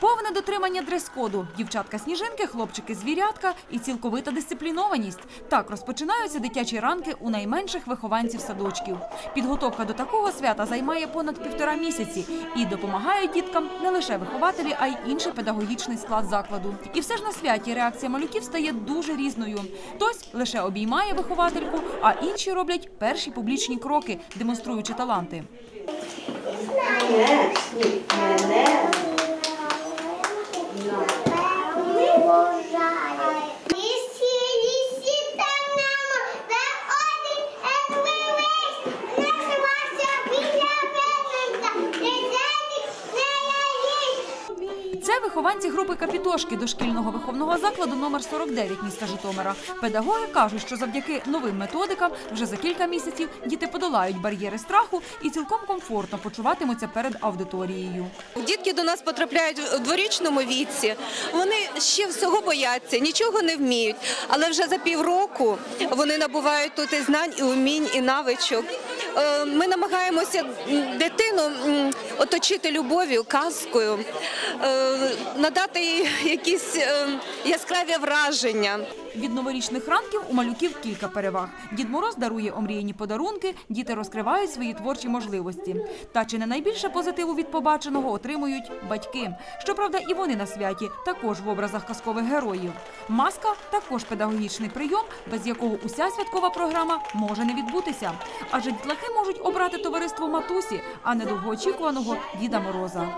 Повне дотримання дрес-коду, дівчатка сніжинки, хлопчики звірятка і цілковита дисциплінованість. Так розпочинаються дитячі ранки у найменших вихованців садочків. Підготовка до такого свята займає понад півтора місяці і допомагають діткам не лише вихователі, а й інший педагогічний склад закладу. І все ж на святі реакція малюків стає дуже різною. Хтось лише обіймає виховательку, а інші роблять перші публічні кроки, демонструючи таланти. No. Це вихованці групи капітошки дошкільного виховного закладу номер 49 міста Житомира. Педагоги кажуть, що завдяки новим методикам вже за кілька місяців діти подолають бар'єри страху і цілком комфортно почуватимуться перед аудиторією. Дітки до нас потрапляють у дворічному віці. Вони ще всього бояться, нічого не вміють. Але вже за півроку вони набувають тут і знань, і умінь, і навичок. Е, Ми намагаємося дитину оточити любов'ю, казкою, е, надати їй якісь е, яскраві враження. Від новорічних ранків у малюків кілька переваг. Дід Мороз дарує омріяні подарунки, діти розкривають свої творчі можливості. Та чи не найбільше позитиву від побаченого отримують батьки. Щоправда, і вони на святі також в образах казкових героїв. Маска також педагогічний прийом, без якого уся святкова програма може не відбутися. Адже дітлахи можуть обрати товариство матусі, а не довгоочікуваного Діда Мороза.